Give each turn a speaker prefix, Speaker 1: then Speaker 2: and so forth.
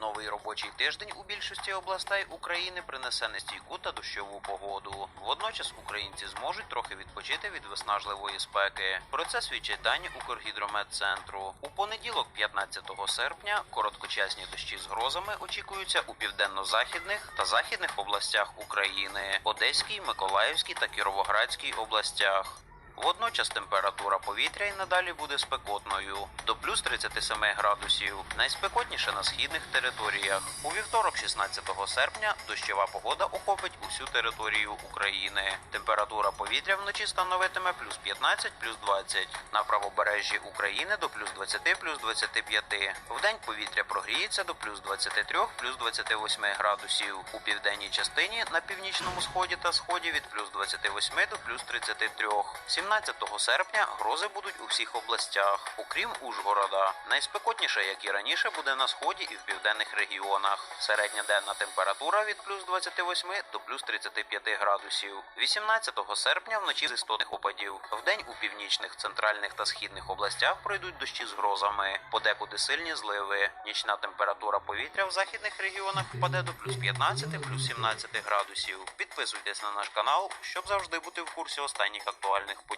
Speaker 1: Новий робочий тиждень у більшості областей України принесе нестійку та дощову погоду. Водночас українці зможуть трохи відпочити від виснажливої спеки. Про це свідчать дані Укргідрометцентру. У понеділок, 15 серпня, короткочасні дощі з грозами очікуються у південно-західних та західних областях України, Одеській, Миколаївській та Кіровоградській областях. Водночас температура повітря і надалі буде спекотною до плюс 37 градусів. Найспекотніше на східних територіях. У вівторок, 16 серпня, дощова погода охопить усю територію України. Температура повітря вночі становитиме плюс 15, плюс 20. На правобережжі України до плюс 20, плюс 25. Вдень повітря прогріється до плюс 23, плюс 28 градусів. У південній частині на північному сході та сході від плюс 28 до плюс 33. 17 серпня грози будуть у всіх областях, окрім Ужгорода. Найспекотніше, як і раніше, буде на сході і в південних регіонах. Середня денна температура від плюс 28 до плюс 35 градусів. 18 серпня вночі з істотних опадів. Вдень у північних, центральних та східних областях пройдуть дощі з грозами, подекуди сильні зливи. Нічна температура повітря в західних регіонах впаде до плюс 15, плюс 17 градусів. Підписуйтесь на наш канал, щоб завжди бути в курсі останніх актуальних подій.